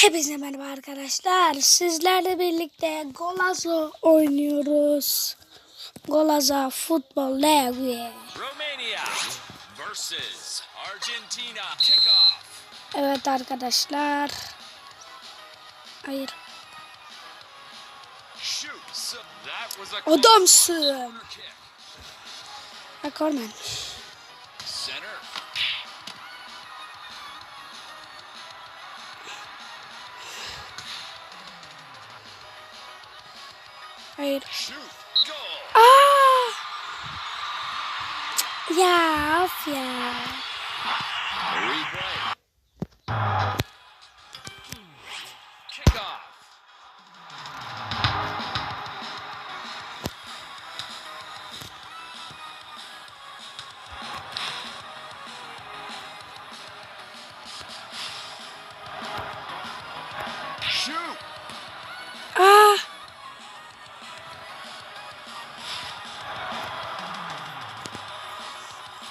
Hepinize merhaba arkadaşlar. Sizlerle birlikte Golazo oynuyoruz. Golazo Futbol Ligi. Romania versus Argentina. Kickoff. Evet arkadaşlar. Hayır. Adamsın. corner kick. Hayır. Shoot. Goal. Aa!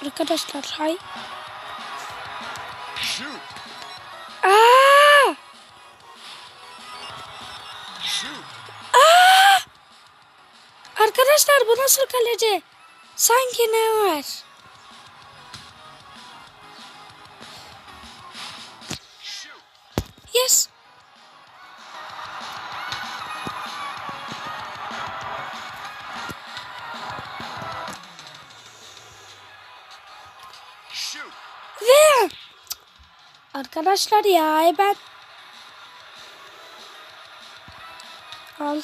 Arkadaşlar hay. Aa! Shoot. Arkadaşlar bu nasıl kaleci? Sanki ne var? Yes. Arkadaşlar ya ben al.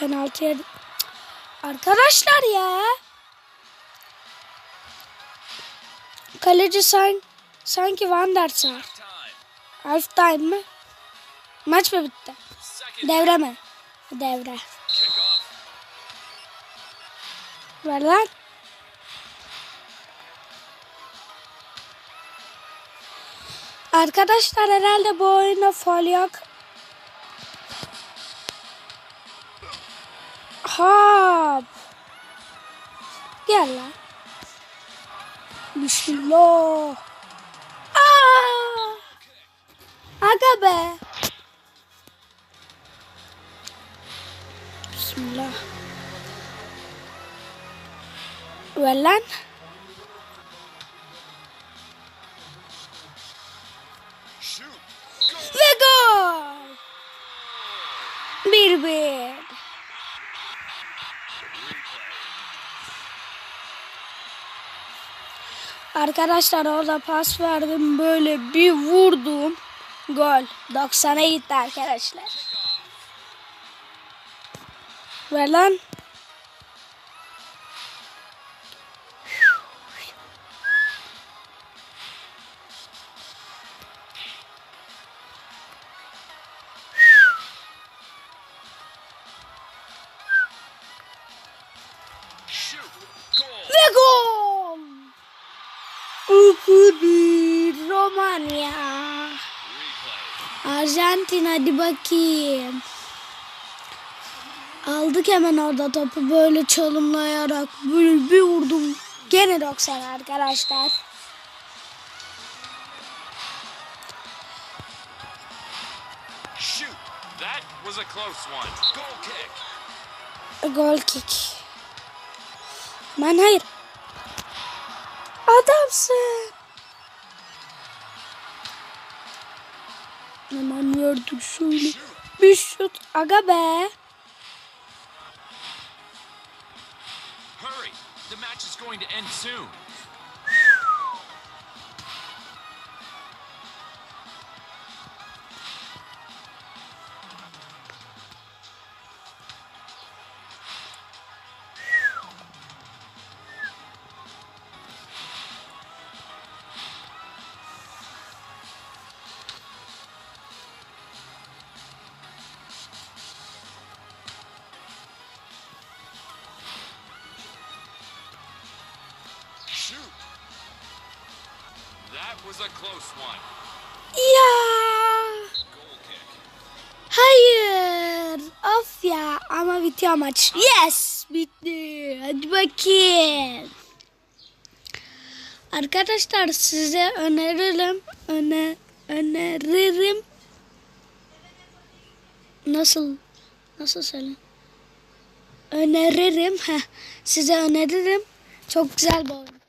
Penaltıya arkadaşlar ya. Kaleci san, sanki Van der Sar. Half time mı maç mı bitti? Devre mi? Devre ver Arkadaşlar herhalde bu oyunda fol yok. Hop. Gel lan. Bismillah. Aa! Aga be. Bismillah. Ver lan. Ve gol. Bir bir. Arkadaşlar orada pas verdim böyle bir vurdum. Gol. 90'a gitti arkadaşlar. Ver. Arjantin hadi bakayım. Aldık hemen orada topu böyle çalımlayarak böyle bir vurdum. Gene 90 arkadaşlar. Shoot. That was a close one. Goal kick. Gol kick. Man hayır. Adamsın. Verdik şöyle. Bir şut. Aga be. Hurry. The match is going to end soon. Ya. Hayır. Of ya. Ama bitiyor maç. Yes. Bitti. Hadi bakayım. Arkadaşlar size öneririm. Öne, öneririm. Nasıl? Nasıl söyleyeyim? Öneririm. Heh, size öneririm. Çok güzel bir oyun.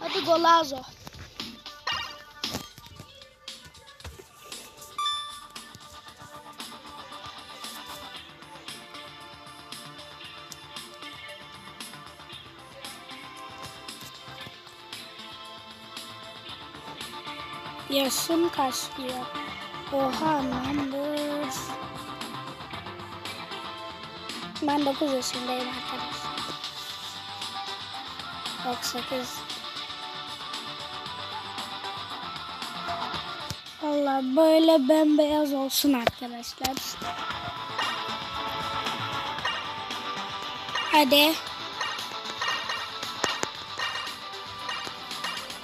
Hadi Golazo. Yaşım kaç diyor. Oha anlamdır. Ben 9 yaşındayım arkadaşlar. Yok 8. Allah böyle bembeyaz olsun arkadaşlar. Hadi.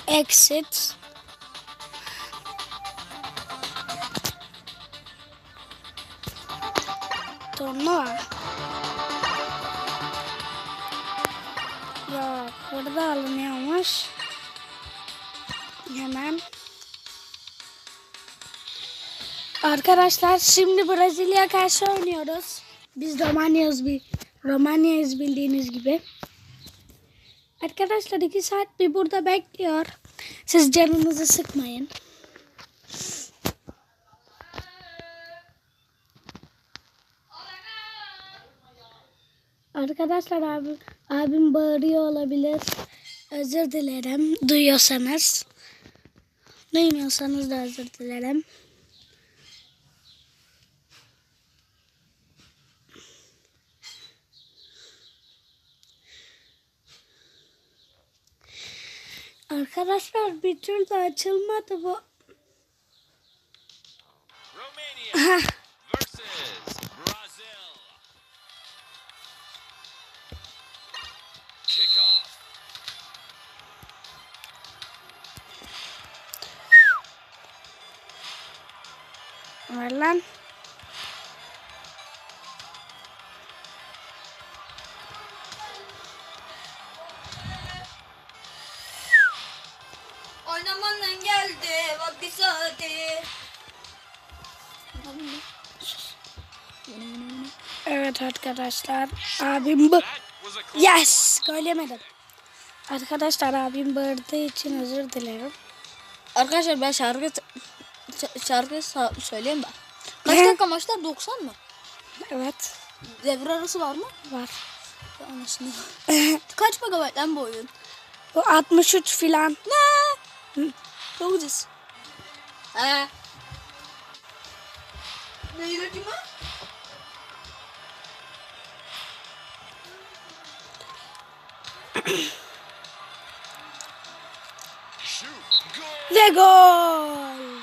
Exit. Turnuva. Yok burada alınıyormuş. Hemen. Arkadaşlar şimdi Brezilya karşı oynuyoruz. Biz Romanya'yız bir Romanya'yız bildiğiniz gibi. Arkadaşlar iki saat bir burada bekliyor. Siz canınızı sıkmayın. Arkadaşlar abim, abim bağırıyor olabilir. Özür dilerim duyuyorsanız. Duymuyorsanız da özür dilerim. Arkadaşlar bir türlü açılmadı bu. Ver lan. Oynamanın geldi vakti saati. Evet arkadaşlar abim bu. Yes! Gol yemedim. Arkadaşlar abim bağırdığı için özür dilerim. Arkadaşlar ben şarkı ş- şarkı sa- söyleyeyim ben. Kaç dakika maçlar 90 mı? Evet Devre arası var mı? var. Anasını. Kaç megabayt lan bu oyun? Bu 63 filan. Ne? Çok ucuz. He. Neydi. Goal. Ve gol.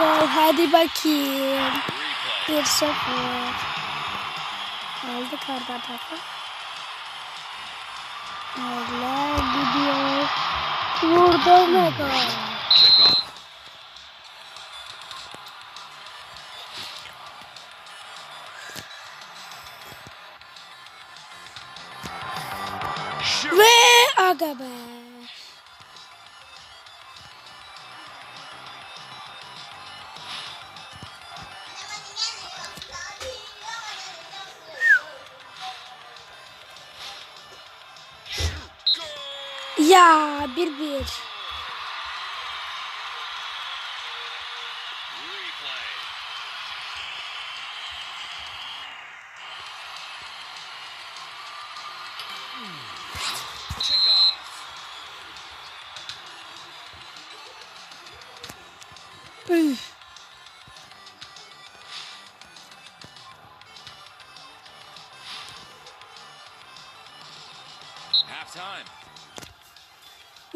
Gol hadi bakayım. Replay. 1-0. Aldık arkadaşlar. Allah gidiyor. Vurdu ve gol. Kickoff. Shoot. Ve aga be. Ya bir bir.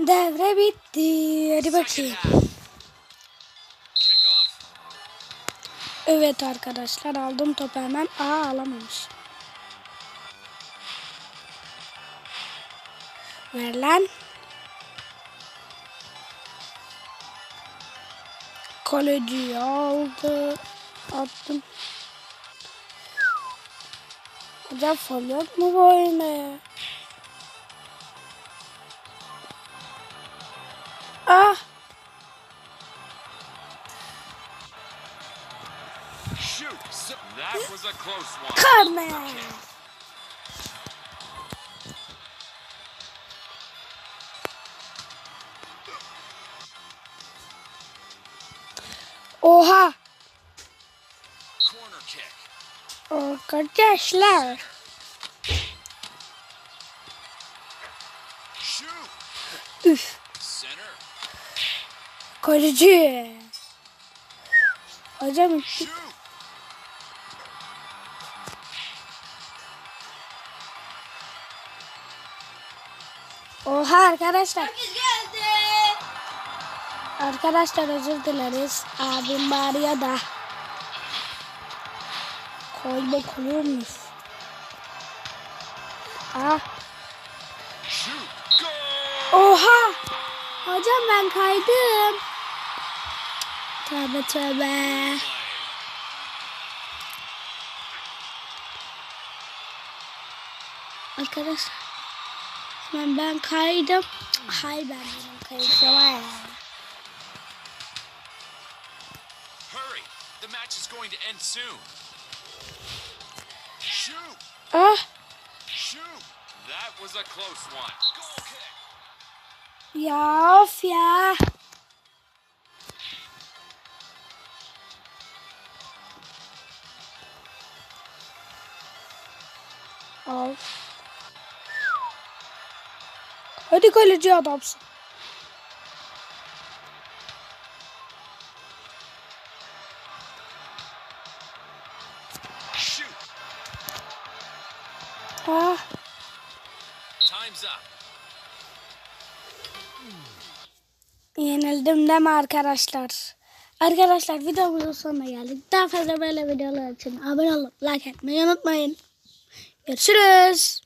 Devre bitti. Hadi bakayım. Evet arkadaşlar aldım topu hemen. Aa alamamış. Ver lan. Kaleci aldı. Attım. Hocam fol yok mu bu oyunda ya? Ah. Shoot. So- that was a close one. Karne. Oha. Arkadaşlar. Shoot. Üf. Kaleci. Hocam. Oha arkadaşlar. Arkadaşlar özür dileriz. Abim bağırıyor da. Koyma koyulmuş. Ah. Oha. Hocam ben kaydım. Tövbe tövbe. Arkadaşlar. Ben, ben kaydım. Hay ben ya. Hurry. The match is going to end soon. Shoot. Ah. Shoot. That was a close one. Goal kick. Ya of Of. Hadi kaleci adamsın. Ah. Time's up. Yenildim deme arkadaşlar. Arkadaşlar videomuzun sonuna geldik. Daha fazla böyle videolar için abone olup like etmeyi unutmayın. Görüşürüz.